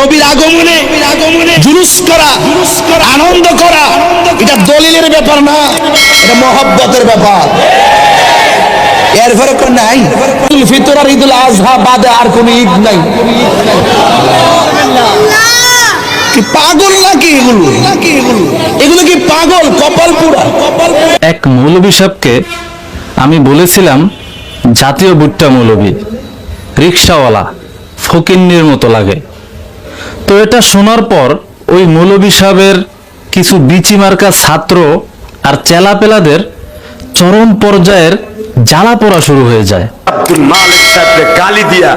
নবীর আগমনে আগমনে জুলুস করা আনন্দ করা এটা দলিলের ব্যাপার না এটা মহব্বতের ব্যাপার। এর ফরক নাই। ঈদুল ফিতর আর ঈদুল আজহা বাদে আর কোন ঈদ নাই। কি পাগল নাকি এগুলো? এগুলো? কি পাগল? কপাল পুরা। কপাল এক মৌলবী সাহেবকে আমি বলেছিলাম জাতীয় বুট্টা মৌলবী রিক্সাওয়ালা ফকিন্নির মতো লাগে। তো এটা শোনার পর ওই মৌলবী সাহেবের কিছু বিচি মার্কা ছাত্র আর চেলাপেলাদের চরম পর্যায়ের জ্বালা পড়া শুরু হয়ে যায়। আব্দুল মালিক সাহেবকে গালি দিয়া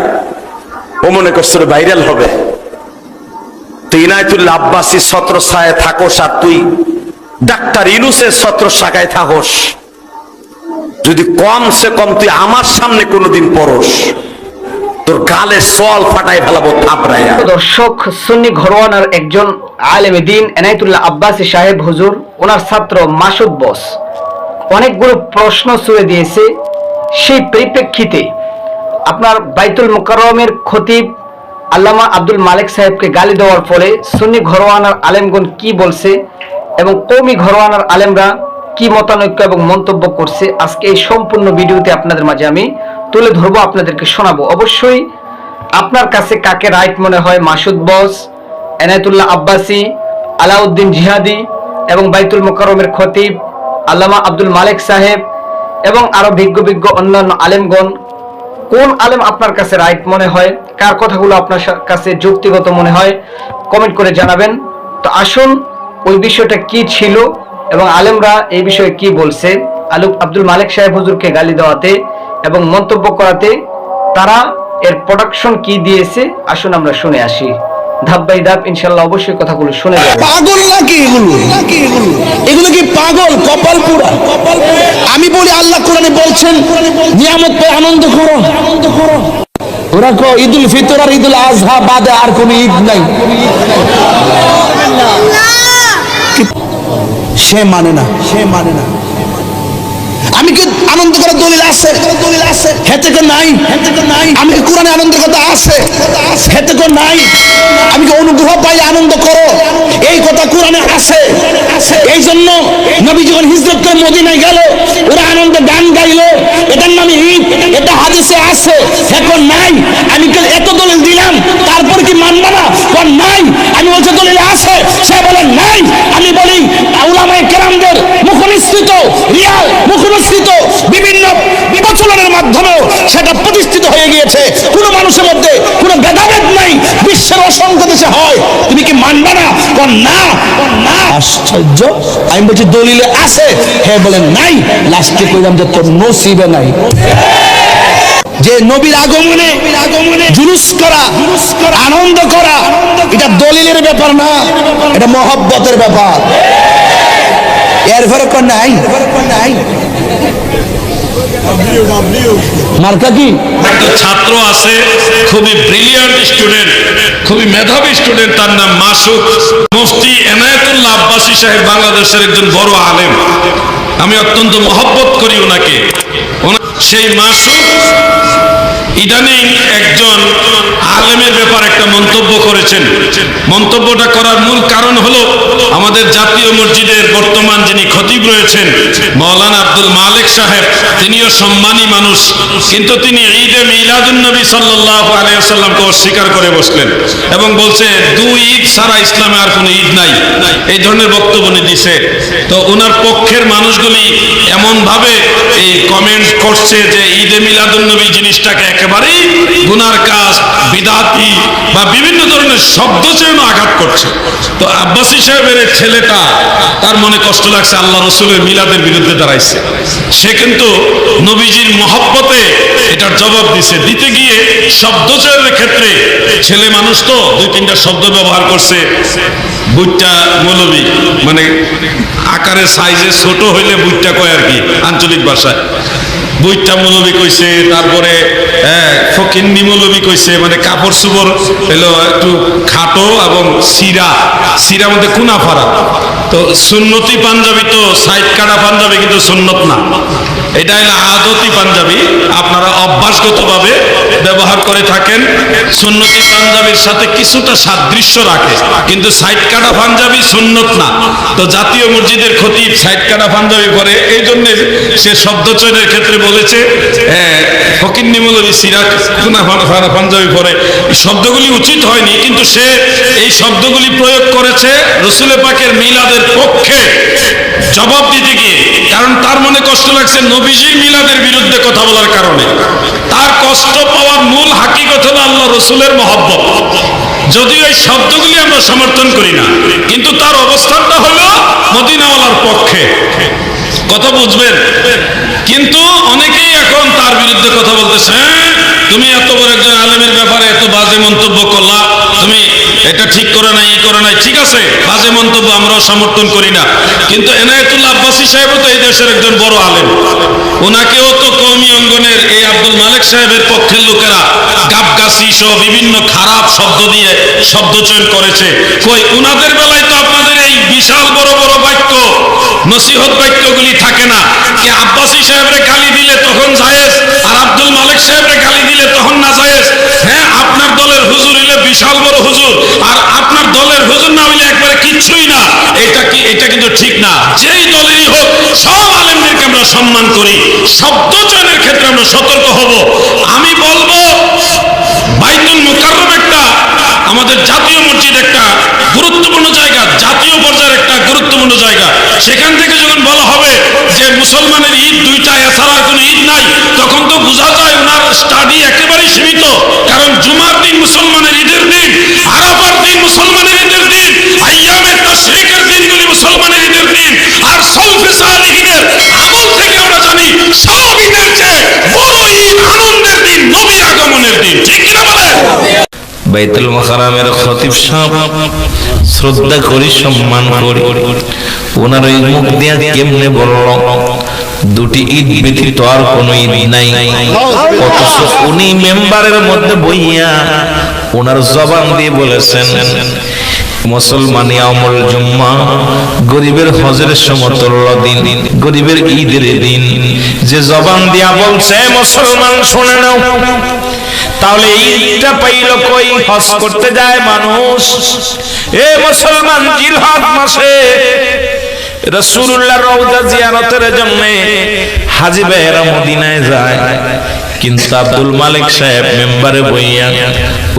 ও মনে করছিল ভাইরাল হবে। আব্বাসী ছায় থাকোস আর তুই, ডাক্তার ইনুসের ছত্র শাখায় থাকোস। যদি কমসে কম তুই আমার সামনে কোনোদিন পড়স। তোর গালে সল ফাটাই ফেলাবো থাপড়াইয়া দর্শক, সুন্নি ঘরোয়ানার একজন আলেম দিন এনায়তুল্লাহ আব্বাসী সাহেব হুজুর, ওনার ছাত্র মাসুদ বস। অনেকগুলো প্রশ্ন দিয়েছে। সেই পরিপ্রেক্ষিতে আপনার বাইতুল মুকাররমের খতিব আল্লামা আব্দুল মালিক সাহেবকে গালি দেওয়ার ফলে সুন্নি ঘরোয়ানার আলেমগণ কি বলছে এবং কৌমি ঘরোয়ানার আলেমরা কি মতানৈক্য এবং মন্তব্য করছে, আজকে এই সম্পূর্ণ ভিডিওতে আপনাদের মাঝে আমি তুলে ধরবো আপনাদেরকে শোনাবো। অবশ্যই আপনার কাছে কাকে রাইট মনে হয়? মাসুদ বস, এনায়তুল্লাহ আব্বাসি, আলাউদ্দিন জিহাদি এবং বাইতুল মোকাররমের খতিব, আল্লামা আব্দুল মালিক সাহেব এবং আরও বিজ্ঞ বিজ্ঞ অন্যান্য আলেমগণ। কোন আলেম আপনার কাছে রাইট মনে হয়? কার কথাগুলো আপনার কাছে যুক্তিগত মনে হয়? কমেন্ট করে জানাবেন। তো আসুন, ওই বিষয়টা কি ছিল এবং আলেমরা এই বিষয়ে কি বলছে? আলু আব্দুল মালিক সাহেব হুজুরকে গালি দেওয়াতে এবং মন্তব্য করাতে তারা এর প্রোডাকশন কি দিয়েছে, আসুন আমরা শুনে আসি। ধাপ বাই ধাপ ইনশাল্লাহ অবশ্যই কথাগুলো শুনে পাগল নাকি এগুলো? এগুলো কি পাগল? কপাল পুরা। আমি বলি আল্লাহ কোরআনে বলছেন, নিয়ামত পেয়ে, আনন্দ করো। আনন্দ করো ওরা কো ঈদুল ফিতর আর ঈদুল আজহা বাদে আর কোন ঈদ নাই। সে মানে না, সে মানে না। আমি কি আনন্দ করার দলিল আছে? দলিল আছে হেতে কো নাই? হেতে নাই আমি কি কোরআনে আনন্দের কথা আছে? হেতে কো নাই? আমি কি অনুগ্রহ পাই আনন্দ করো? এই কথা কোরআনে আছে। এই জন্য নবী যখন হিজরত করে মদিনায় গেল, ওরা আনন্দে গান গাইলো। এটার নামে ঈদ এটা হাদিসে আছে এখন নাই, আমি কি এত দলিল দিলাম? তারপর কি মানবা না? কোন নাই, আমি বলছি দলিল আছে, সে বলে নাই। আমি বলি উলামায়ে কেরামদের মুখনিসৃত রিয়াল মুখনিসৃত বিভিন্ন বিবেচনের মাধ্যমেও সেটা প্রতিষ্ঠিত হয়ে গিয়েছে। কোনো মানুষের মধ্যে কোনো ভেদাভেদ নাই, বিশ্বের অসংখ্য দেশে হয়। তুমি কি মানবে না? না আশ্চর্য। আমি বলছি, দলিলে আছে। হ্যাঁ বলেন নাই। লাস্টে কইলাম যে তোর নসিবে নাই। যে নবীর আগমনে জুলুস করা, আনন্দ করা, এটা দলিলের ব্যাপার না। এটা মহব্বতের ব্যাপার। এর ফরক নাই। মার্কা কি? ছাত্র আছে, খুবই ব্রিলিয়ান্ট স্টুডেন্ট খুবই মেধাবী স্টুডেন্ট তার নাম মাসুক মুফতি এনায়েতুল্লাহ আব্বাসী সাহেব, বাংলাদেশের একজন বড় আলেম। আমি অত্যন্ত মহব্বত করি ওনাকে। ওনা- সেই মাসুক ইদানিং একজন আলেমের ব্যাপার একটা মন্তব্য করেছেন। মন্তব্যটা করার মূল কারণ হলো আমাদের জাতীয় মসজিদের বর্তমান যিনি খতিব রয়েছেন, মৌলানা আব্দুল মালিক সাহেব, তিনিও সম্মানী মানুষ। কিন্তু তিনি ঈদে মিলাদুন নবী সাল্লাহ আলিয়াল্লামকে অস্বীকার করে বসলেন এবং বলছে দুই ঈদ সারা ইসলামে আর কোনো ঈদ নাই। এই ধরনের বক্তব্য উনি দিছে। তো ওনার পক্ষের মানুষগুলি এমনভাবে এই কমেন্ট করছে যে ঈদে মিলাদুন নবী জিনিসটাকে একেবারেই গুনার কাজ, বিদাতি বা বিভিন্ন ধরনের শব্দ চেয়ে আঘাত করছে। তো আব্বাসী সাহেবের ছেলেটা, তার মনে কষ্ট লাগছে, আল্লাহ রসুলের মিলাদের বিরুদ্ধে দাঁড়াইছে। সে কিন্তু নবীজির মহব্বতে এটার জবাব দিছে। দিতে গিয়ে শব্দ চয়নের ক্ষেত্রে ছেলে মানুষ তো দুই তিনটা শব্দ ব্যবহার করছে। বুটটা মৌলবী মানে আকারে সাইজে ছোট হইলে বুটটা কয় আর কি, আঞ্চলিক ভাষায়। বইটা মৌলবি কইছে, তারপরে ফকিন্নি মৌলবি কইছে মানে কাপড় চুপড় এলো একটু খাটো এবং সিরা সিরা মধ্যে কুনা ফারা তো সুন্নতি পাঞ্জাবি তো সাইড কাটা পাঞ্জাবি, কিন্তু সুন্নত না। এটা হলো আদতি পাঞ্জাবি, আপনারা অভ্যাসগতভাবে ব্যবহার করে থাকেন। সুন্নতি পাঞ্জাবির সাথে কিছুটা সাদৃশ্য রাখে, কিন্তু সাইড কাটা পাঞ্জাবি সুন্নত না। তো জাতীয় মসজিদের খতিব সাইড কাটা পাঞ্জাবি পরে এই জন্য সে শব্দ চয়নের ক্ষেত্রে বলেছে ফকির নিমলি সিরাজ পাঞ্জাবি পরে। শব্দগুলি উচিত হয়নি, কিন্তু সে এই শব্দগুলি প্রয়োগ করেছে রসুলে পাকের মিলাদের পক্ষে। জবাব দিতে গিয়ে, কারণ তার মনে কষ্ট লাগছে নবীজির মিলাদের বিরুদ্ধে কথা বলার কারণে। তার কষ্ট পাওয়ার মূল হাকিকত হলো আল্লাহ রসুলের মহব্বত। যদিও এই শব্দগুলি আমরা সমর্থন করি না, কিন্তু তার অবস্থানটা হলো মদিনাওয়ালার পক্ষে। কথা বুঝবেন? কিন্তু অনেকেই এখন তার বিরুদ্ধে কথা বলতেছে "হ্যাঁ, তুমি এত বড় একজন আলেমের ব্যাপারে এত বাজে মন্তব্য করলা। তুমি এটা ঠিক করে নাই এই করে নাই। ঠিক আছে বাজে মন্তব্য আমরাও সমর্থন করি না। কিন্তু এনায়েতুল্লাহ আব্বাসী সাহেবও তো এই দেশের একজন বড় আলেম। ওনাকেও তো কৌমি অঙ্গনের এই আব্দুল মালিক সাহেবের পক্ষের লোকেরা গাবগাছি সহ বিভিন্ন খারাপ শব্দ দিয়ে শব্দ চয়ন করেছে। কই, উনাদের বেলায় তো আপনাদের এই বিশাল বড় বড় বাক্য, নসিহত বাক্যগুলি থাকে না। কি আব্বাসী সাহেবরে গালি দিলে তখন জায়েজ, আর আব্দুল মালিক সাহেবরে গালি দিলে তখন না জায়েজ। হ্যাঁ আপনার দলের হুজুর হইলে বিশাল বড় হুজুর, আর আপনার দলের হুজুর না হইলে একবারে কিচ্ছুই না। এটা কি, এটা কিন্তু ঠিক না। যেই দলেরই হোক, সব আলেমদেরকে আমরা সম্মান করি, শব্দ চয়নের ক্ষেত্রে আমরা সতর্ক হব। আমি বলব বাইতুল মুকাররম একটা আমাদের জাতীয় মসজিদ একটা গুরুত্বপূর্ণ জায়গা, জাতীয় পর্যায়ের একটা গুরুত্বপূর্ণ জায়গা। সেখান থেকে যখন বলা হবে যে মুসলমানের ঈদ দুইটা, এছাড়া কোনো ঈদ নাই, তখন তো বোঝা যায় ওনার স্টাডি একেবারেই সীমিত। কারণ জুমার দিন মুসলমানের ঈদের দিন, আরাফার দিন মুসলমানের ঈদের দিন আইয়ামের তাশরিকের দিনগুলি মুসলমানের ঈদের দিন, আর সলফে সালিহিনের আমল থেকে আমরা জানি সব ঈদের বাইতুল মাকারামের খতিব সাহেব শ্রদ্ধা করি, সম্মান করি। ওনার ওই মুখ দিয়া কেমনে বলল, দুটি ঈদ ব্যতীত আর কোন ঈদ নাই। অথচ উনি মেম্বারের মধ্যে বইয়া ওনার জবান দিয়ে বলেছেন, মুসলমানি আমল জুম্মা গরিবের হজের সমতুল্য দিন, গরিবের ঈদের দিন। যে জবান দিয়া বলছে, মুসলমান শুনে নাও। তাহলে ঈদটা পাইল কই? হজ করতে যায় মানুষ। এ মুসলমান জিলহজ মাসে রাসূলুল্লাহ রওজা জিয়ারতের জন্য হাজী ভাইয়েরা মদিনায় যায়। কিন্তু আব্দুল মালিক সাহেব মেম্বারে বইয়া,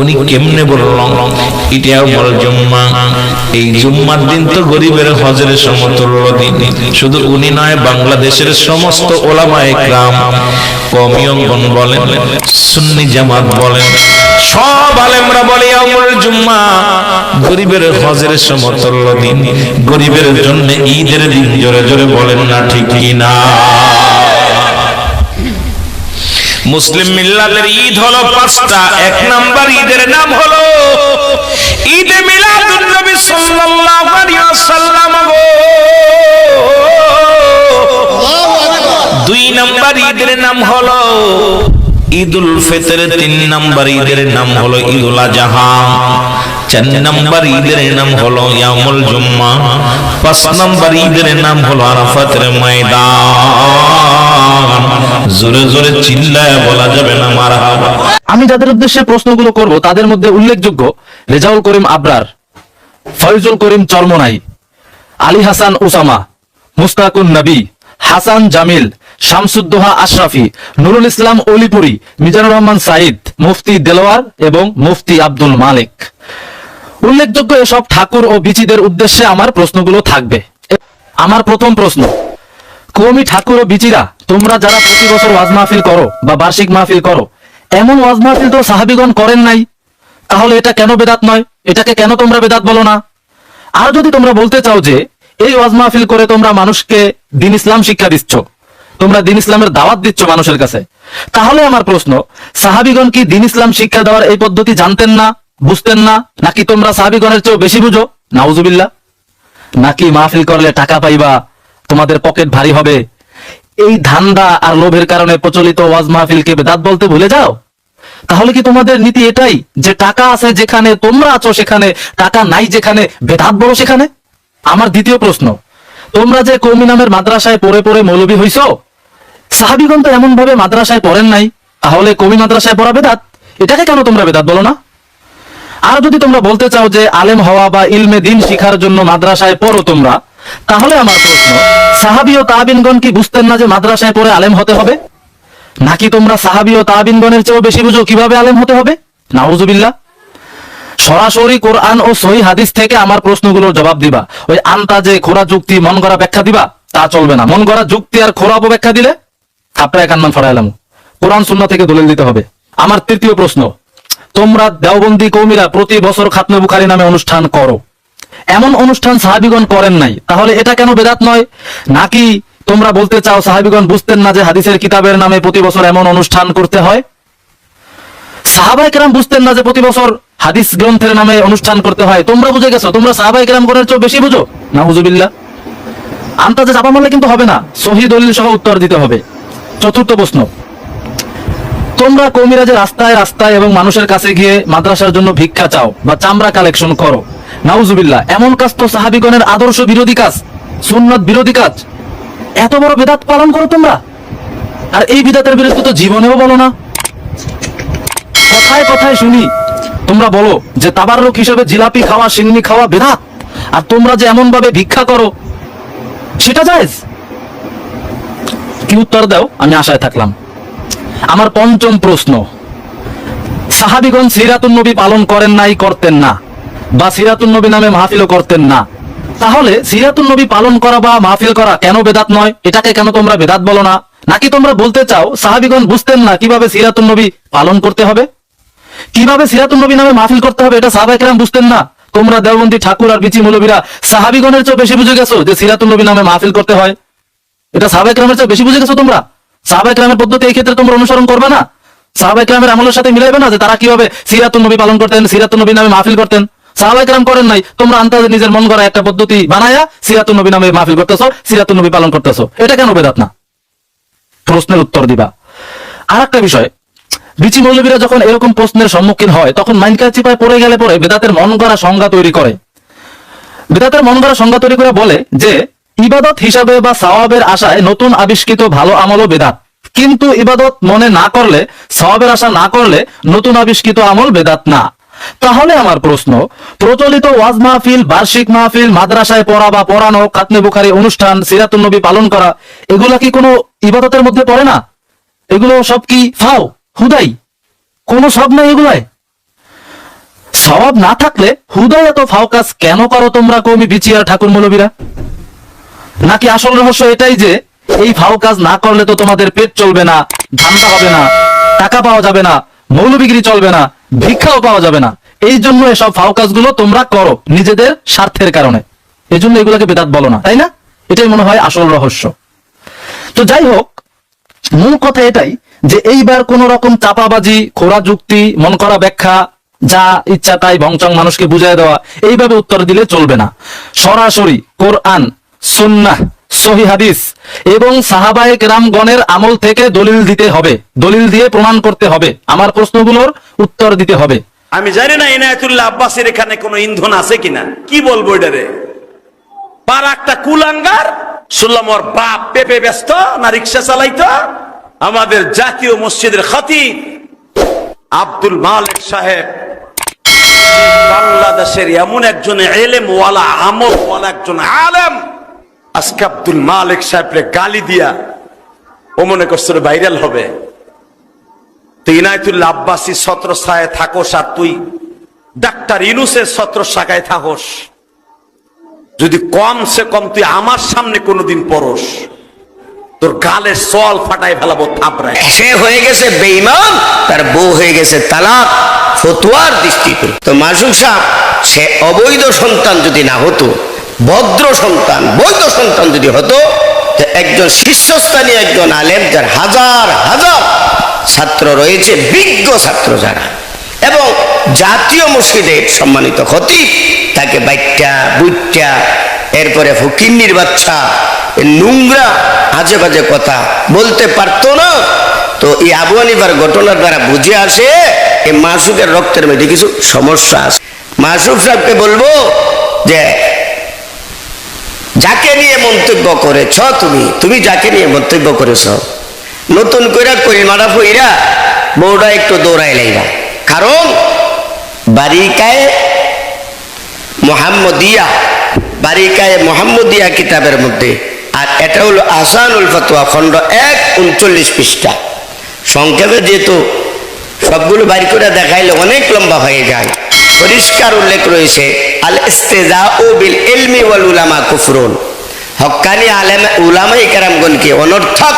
উনি কেমনে বলল এটা বল জুম্মা। এই জুম্মার দিন তো গরিবের হজের সমতুল্য দিন। শুধু উনি নয়, বাংলাদেশের সমস্ত ওলামায়ে গ্রাম কওমি অঙ্গন বলেন, সুন্নি জামাত বলেন, সব আলেমরা বলে আমল জুম্মা, গরিবের হজের দিন, গরিবের জন্য ঈদের দিন জোরে জোরে বলেন না ঠিক না? মুসলিম মিল্লাতের ঈদ হলো পাঁচটা, এক নাম্বার ঈদের নাম হলো ঈদে মিলাদুন নবী সাল্লাল্লাহু আলাইহি ওয়াসাল্লাম। নাম হলো ঈদুল ফিতর, তিন নাম্বার ঈদের নাম হলো ঈদুল আজহা। চার নাম্বার ঈদের নাম হলো ইয়ামুল জুম্মা। পাঁচ নাম্বার ঈদের নাম হলো আরাফাতের ময়দান। জোরে জোরে চিল্লায় বলা যাবে না মারহাবা। আমি যাদের উদ্দেশ্যে প্রশ্নগুলো করব, তাদের মধ্যে উল্লেখযোগ্য রেজাউল করিম আবরার, ফয়জুল করিম চরমনাই, আলী হাসান ওসামা মুস্তাকুন নবী, হাসান জামিল শামসুদ্দোহা আশরাফি, নুরুল ইসলাম অলিপুরি, মিজানুর রহমান সাইদ মুফতি দেলোয়ার এবং মুফতি আব্দুল মালিক। উল্লেখযোগ্য এসব ঠাকুর ও বিচিদের উদ্দেশ্যে আমার প্রশ্নগুলো থাকবে। আমার প্রথম প্রশ্ন কৌমি ঠাকুর ও বিচিরা, তোমরা যারা প্রতি বছর ওয়াজ মাহফিল করো বা বার্ষিক মাহফিল করো, এমন ওয়াজ মাহফিল তো সাহাবিগণ করেন নাই। তাহলে এটা কেন বেদাত নয়? এটাকে কেন তোমরা বেদাত বলো না? আর যদি তোমরা বলতে চাও যে, এই ওয়াজ মাহফিল করে তোমরা মানুষকে দিন ইসলাম শিক্ষা দিচ্ছ তোমরা দিন ইসলামের দাওয়াত দিচ্ছ মানুষের কাছে। তাহলে আমার প্রশ্ন, সাহাবিগণ কি দিন ইসলাম শিক্ষা দেওয়ার এই পদ্ধতি জানতেন না, বুঝতেন না? নাকি তোমরা সাহাবিগণের চেয়েও বেশি বুঝো? নাউজুবিল্লাহ। নাকি মাহফিল করলে টাকা পাইবা, তোমাদের পকেট ভারী হবে? এই ধান্দা আর লোভের কারণে প্রচলিত ওয়াজ মাহফিলকে বেদাত বলতে ভুলে যাও? তাহলে কি তোমাদের নীতি এটাই যে টাকা আছে যেখানে তোমরা আছো সেখানে, টাকা নাই যেখানে, বেদাত বলো সেখানে? আমার দ্বিতীয় প্রশ্ন, তোমরা যে কৌমি নামের মাদ্রাসায় পড়ে পড়ে মৌলবী হইছো সাহাবিগণ তো এমন ভাবে মাদ্রাসায় পড়েন নাই। তাহলে কবি মাদ্রাসায় পড়া বেদাত? এটাকে কেন তোমরা বেদাত বলো না? আর যদি তোমরা বলতে চাও যে আলেম হওয়া বা ইলমে দিন শিখার জন্য মাদ্রাসায় পড়ো তোমরা, তাহলে আমার প্রশ্ন, সাহাবি ও তাবিনগণ কি বুঝতেন না যে মাদ্রাসায় পড়ে আলেম হতে হবে? নাকি তোমরা সাহাবি ও তাবিনগণের চেয়েও বেশি বুঝো কীভাবে আলেম হতে হবে? নাউজুবিল্লাহ। সরাসরি কোরআন ও সহি হাদিস থেকে আমার প্রশ্নগুলোর জবাব দিবা। ওই আন্তাজে খোরা যুক্তি, মন গড়া ব্যাখ্যা দিবা, তা চলবে না। মন গড়া যুক্তি আর খোরা অপব্যাখ্যা দিলে থাপড়ায় কান্নান ফরাইলাম কোরআন শূন্য থেকে দলিল দিতে হবে। আমার তৃতীয় প্রশ্ন, তোমরা দেওবন্দি কৌমিরা প্রতি বছর খাতমে বুখারি নামে অনুষ্ঠান করো। এমন অনুষ্ঠান সাহাবিগণ করেন নাই, তাহলে এটা কেন বেদাত নয়? নাকি তোমরা বলতে চাও সাহাবিগণ বুঝতেন না যে হাদিসের কিতাবের নামে প্রতি বছর এমন অনুষ্ঠান করতে হয়? সাহাবাই বুঝতেন না যে প্রতি বছর হাদিস গ্রন্থের নামে অনুষ্ঠান করতে হয়। তোমরা বুঝে গেছো? তোমরা সাহাবাই কেরাম গণের চেয়ে বেশি বুঝো? না হুজুবিল্লা আন্তাজে চাপা মারলে কিন্তু হবে না। সহি দলিল সহ উত্তর দিতে হবে। চতুর্থ প্রশ্ন। তোমরা কৌমিরা যে রাস্তায় রাস্তায় এবং মানুষের কাছে গিয়ে মাদ্রাসার জন্য ভিক্ষা চাও বা চামড়া কালেকশন করো, নাউজুবিল্লাহ, এমন কাজ তো সাহাবিগণের আদর্শ বিরোধী কাজ, সুন্নত বিরোধী কাজ। এত বড় বেদাত পালন করো তোমরা? আর এই বিদাতের বিরুদ্ধে তো জীবনেও বলো না। কথায় কথায় শুনি, তোমরা বলো যে তাবাররক হিসেবে জিলাপি খাওয়া, সিন্নি খাওয়া বেদাত? আর তোমরা যে এমন ভাবে ভিক্ষা করো, সেটা জায়েজ? কি উত্তর দাও? আমি আশায় থাকলাম। আমার পঞ্চম প্রশ্ন। সাহাবিগণ সিরাতুন নবী পালন করেন নাই, করতেন না। বা সিরাতুন নবী নামে মাহফিলও করতেন না। তাহলে সিরাতুন নবী পালন করা বা মাহফিল করা কেন বেদাত নয়? এটাকে কেন তোমরা বেদাত বলো না? নাকি তোমরা বলতে চাও, সাহাবিগণ বুঝতেন না কীভাবে সিরাতুন নবী পালন করতে হবে? কীভাবে সিরাতুন নবী নামে মাহফিল করতে হবে এটা সাহাবাইকেরাম বুঝতেন না। তোমরা দেওবন্দি ঠাকুর আর বিচি মৌলবীরা সাহাবিগণের চেয়ে বেশি বুঝে গেছো যে সিরাতুন নবী নামে মাহফিল করতে হয়। এটা সাহাবাইকরামের চেয়ে বেশি বুঝে গেছো তোমরা? সাহাবাইকরামের পদ্ধতি এই ক্ষেত্রে তোমরা অনুসরণ করবে না? সাহাবাইকরামের আমলের সাথে মিলাইবে না যে তারা কীভাবে সিরাতুন নবী পালন করতেন, সিরাতুন নবী নামে মাহফিল করতেন? সাহাবাইকরাম করেন নাই। তোমরা আন্তাজে নিজের মন করা একটা পদ্ধতি বানায়া সিরাতুন নবী নামে মাহফিল করতেছো, সিরাতুন নবী পালন করতেছো। এটা কেন বেদাত না? প্রশ্নের উত্তর দিবা। আর একটা বিষয়, বিচি মৌলবীরা যখন এরকম প্রশ্নের সম্মুখীন হয়, তখন মাইনকা চিপায় পড়ে গেলে পরে বেদাতের মন গড়া সংজ্ঞা তৈরি করে। বেদাতের মন গড়া সংজ্ঞা তৈরি করে বলে যে ইবাদত হিসাবে বা সওয়াবের আশায় নতুন আবিষ্কৃত ভালো আমলও বেদাত। কিন্তু ইবাদত মনে না করলে, সওয়াবের আশা না করলে নতুন আবিষ্কৃত আমল বেদাত না। তাহলে আমার প্রশ্ন, প্রচলিত ওয়াজ মাহফিল, বার্ষিক মাহফিল, মাদ্রাসায় পড়া বা পড়ানো কাতনে বুখারি অনুষ্ঠান, সিরাতুন নবী পালন করা, এগুলা কি কোনো ইবাদতের মধ্যে পড়ে না? এগুলো সব কি ফাও, হুদাই? কোনো সব নাই এগুলায়? সওয়াব না থাকলে হুদয় এত ফাও কাজ কেন করো তোমরা কমি বিচিয়ার ঠাকুর মৌলবীরা নাকি আসল রহস্য এটাই যে, এই ফাও কাজ না করলে তো তোমাদের পেট চলবে না, ধান্দা হবে না, টাকা পাওয়া যাবে না মৌলবিক্রি চলবে না, ভিক্ষাও পাওয়া যাবে না। এই জন্য এসব ফাও কাজগুলো তোমরা করো নিজেদের স্বার্থের কারণে। এই জন্য এগুলোকে বেদাত বলো না, তাই না? এটাই মনে হয় আসল রহস্য। তো যাই হোক, মূল কথা এটাই যে এইবার কোন রকম চাপাবাজি, খোরা যুক্তি, মন করা ব্যাখ্যা, যা ইচ্ছা তাই ভংচং মানুষকে বুঝাই দেওয়া, এইভাবে উত্তর দিলে চলবে না। সরাসরি কোরআন সুন্নাহ, সহি হাদিস। এবং সাহাবায়ে কেরামগণের আমল থেকে দলিল দিতে হবে। দলিল দিয়ে প্রমাণ করতে হবে। আমার প্রশ্নগুলোর উত্তর দিতে হবে। আমি জানি না ইনায়তুল্লাহ আব্বাসের এখানে কোনো ইন্ধন আছে কিনা। কি বলব এটারে? পার একটা কুলাঙ্গার শুনলাম ওর বাপ পেপে ব্যস্ত, না রিক্সা চালাইতো, আমাদের জাতীয় মসজিদের খতিব আব্দুল মালিক সাহেব। বাংলাদেশের এমন একজন এলেম ওয়ালা আমল ওয়ালা একজন আলেম। আজকে আব্দুল মালিক সাহেবরে গালি দিয়া ও মনে করছিল ভাইরাল হবে। তুই ইনায়তুল্লাহ আব্বাসী ছত্র ছায় থাকোস আর তুই ডাক্তার ইনুসের ছত্র শাখায় থাকোস। যদি কম সে কম তুই আমার সামনে কোনোদিন পরস তোর গালের সল ফাটাই ফেলাবো থাপড়ায়। সে হয়ে গেছে বেইমান তার বউ হয়ে গেছে তালাক, ফতুয়ার দৃষ্টিতে। তো মাসুক সাহ, সে অবৈধ সন্তান যদি না হতো ভদ্র সন্তান, বৈধ সন্তান যদি হতো তো একজন শীর্ষস্থানীয় একজন আলেম, যার হাজার হাজার ছাত্র রয়েছে, বিজ্ঞ ছাত্র যারা, এবং জাতীয় মসজিদের সম্মানিত খতিব, তাকে বাইকটা বুইটটা এরপরে ফকিন্নির বাচ্চা নোংরা আজে বাজে কথা বলতে পারতো না। তো এই আবু হানিফার ঘটনার দ্বারা বুঝে আসে, এই মাসুকের রক্তের মধ্যে কিছু সমস্যা আছে। মাসুক সাহেবকে বলব যে যাকে নিয়ে মন্তব্য করেছ তুমি? তুমি যাকে নিয়ে মন্তব্য করেছ? নতুন কইরা কইমারা ফইরা, বউটা একটু দৌড়াই লাইবা। কারণ বারিকায় মোহাম্মদিয়া বারিকায় মোহাম্মদিয়া কিতাবের মধ্যে, আর এটা হলো আসানুল ফতোয়া, খণ্ড এক, উনচল্লিশ পৃষ্ঠা। সংক্ষেপে যেহেতু সবগুলো বাড়ি করে দেখাইলে অনেক লম্বা হয়ে যায়, পরিষ্কার উল্লেখ রয়েছে আল ইস্তেজা ও বিল ইলমি ওয়াল উলামা কুফরুন। হক্কানি আলেম উলামাই কেরামগণকে অনর্থক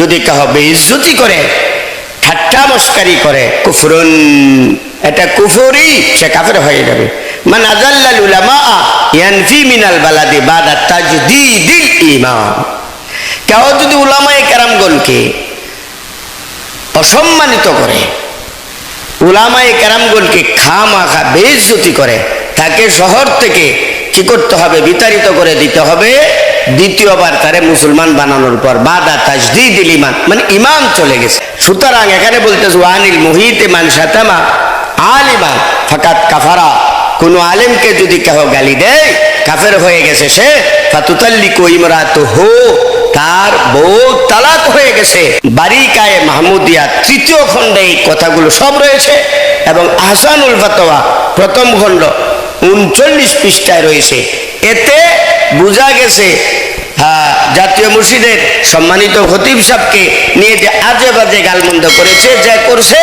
যদি কাহ বেইজ্জতি করে, ঠাট্টা মস্কারি করে, কুফরুন। এটা কুফরি, সে কাফের হয়ে যাবে। মান আজাল্লাল উলামা ইয়ানফি মিনাল বালাদি বাদা তাজদিদিল ঈমান। কেউ যদি উলামায়ে কেরামগণকে অসম্মানিত করে, উলামায়ে কেরামগণকে খা মাখা বেইজ্জতি করে তাকে শহর থেকে কি করতে হবে? বিতাড়িত করে দিতে হবে। দ্বিতীয়বার তারে মুসলমান বানানোর পর বাদা তাজদিদিল ইমান মানে ইমান চলে গেছে। সুতরাং এখানে বলতেছে, ওয়ানিল মুহিতে মান শাতামা আলিমান ফাকাত কাফারা। কোন আলেমকে যদি কেহ গালি দেয়, কাফের হয়ে গেছে সে ফাতুতাল্লি ফাতুতাল্লিকু ইমরাতু হো তার বউ তালাক হয়ে গেছে। বারিকায় মাহমুদিয়া তৃতীয় খণ্ডে এই কথাগুলো সব রয়েছে এবং আহসানুল ফাতোয়া প্রথম খণ্ড উনচল্লিশ পৃষ্ঠায় রয়েছে। এতে বোঝা গেছে জাতীয় মসজিদের সম্মানিত খতিব সাহেবকে নিয়ে যে আজে বাজে গালমন্দ করেছে, যে করছে,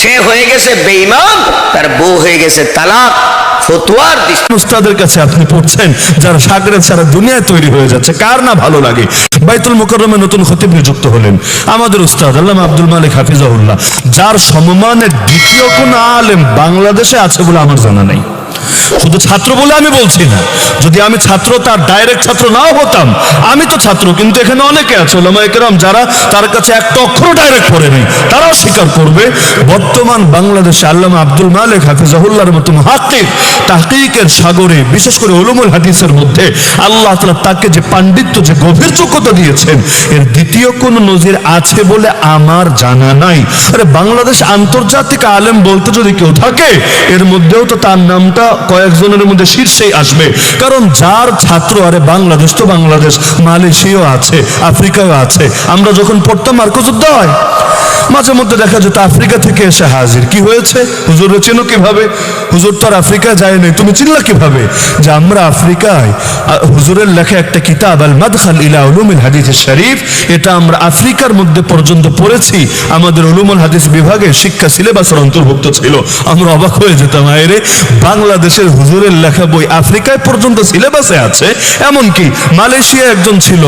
সে হয়ে গেছে বেঈমান, তার বউ হয়ে গেছে তালাক আপনি পড়ছেন দুনিয়ায় তৈরি হয়ে যাচ্ছে, কার না ভালো লাগে? বাইতুল নতুন নিযুক্ত হলেন। আমাদের উস্তাদ আল্লাহ যার দ্বিতীয় কোন আলেম বাংলাদেশে আছে বলে আমার জানা নেই। শুধু ছাত্র বলে আমি বলছি না। যদি আমি ছাত্র, তার ডাইরেক্ট ছাত্র নাও হতাম, আমি তো ছাত্র, কিন্তু এখানে অনেকে আছে, ওলামা একরাম, যারা তার কাছে একটা অক্ষর ডাইরেক্ট পড়ে নেই। তারাও স্বীকার করবে, বর্তমান বাংলাদেশে আল্লামা আব্দুল মালিক হাফিজাহুল্লাহর মতো মহাত্মিক তাহকিকের সাগরে, বিশেষ করে ওলুমুল হাদিসের মধ্যে আল্লাহ তাআলা তাকে যে পাণ্ডিত্য, যে গভীর যোগ্যতা দিয়েছেন, এর দ্বিতীয় কোন নজির আছে বলে আমার জানা নাই। আরে বাংলাদেশ আন্তর্জাতিক আলেম বলতে যদি কেউ থাকে, এর মধ্যেও তো তার নামটা কয়েকজনের মধ্যে শীর্ষেই আসবে। কারণ যার ছাত্র, আরে বাংলাদেশ তো বাংলাদেশ, মালয়েশিয়াও আছে আফ্রিকাও আছে। আমরা যখন পড়তাম মার্কজুদ্দয় মাঝে মধ্যে দেখা যেত আফ্রিকা থেকে এসে হাজির। কি হয়েছে? হুজুর চেনো কীভাবে? হুজুর তো আর আফ্রিকা যায় নাই, তুমি চিনলা কীভাবে? যে আমরা আফ্রিকায় হুজুরের লেখা একটা কিতাব আল মাদখাল ইলা উলুমিল হাদিস শরীফ, এটা আমরা আফ্রিকার মধ্যে পর্যন্ত পড়েছি। আমাদের উলুমুল হাদিস বিভাগে শিক্ষা সিলেবাসের অন্তর্ভুক্ত ছিল। আমরা অবাক হয়ে যেতাম আয়রে বাংলাদেশের হুজুরের লেখা বই আফ্রিকায় পর্যন্ত সিলেবাসে আছে, এমনকি মালয়েশিয়া একজন ছিল।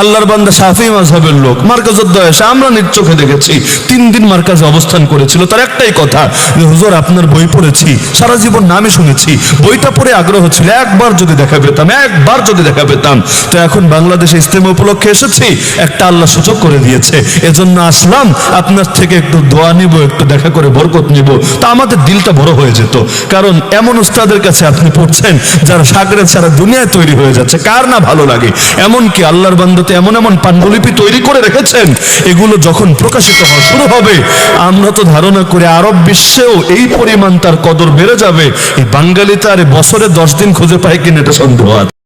আল্লাহর বান্দা সাফি মাযহাবের লোক মার্কাজুদ্দয় এসে আমরা নিজ চোখে দেখেছি। তিন দিন মার্কাজে অবস্থান করেছিল। তার একটাই কথা, যে, হুজুর, আপনার বই পড়েছি, সারা জীবন নামে শুনেছি। বইটা পড়ে আগ্রহ ছিল, একবার যদি দেখা পেতাম, একবার যদি দেখা পেতাম। তো এখন বাংলাদেশে ইস্তেমা উপলক্ষে এসেছি, একটা আল্লাহ সুযোগ করে দিয়েছে। এজন্য আসলাম, আপনার থেকে একটু দোয়া নিব, একটু দেখা করে বরকত নিব। তা আমাদের দিলটা বড় হয়ে যেত। কারণ এমন উস্তাদের কাছে আপনি পড়ছেন, যারা সাগরে সারা দুনিয়ায় তৈরি হয়ে যাচ্ছে, কার না ভালো লাগে? এমনকি আল্লাহর বান্ধতে এমন এমন পাণ্ডুলিপি তৈরি করে রেখেছেন, এগুলো যখন প্রকাশিত হওয়া শুরু হবে, আমরা তো ধারণা করে আরব বিশ্বেও এই পরিমাণ তার কদর বেড়ে যাবে। এই বাঙালি তার বছরে দশ দিন খুঁজে পায় কিনা এটা সন্দেহ আছে।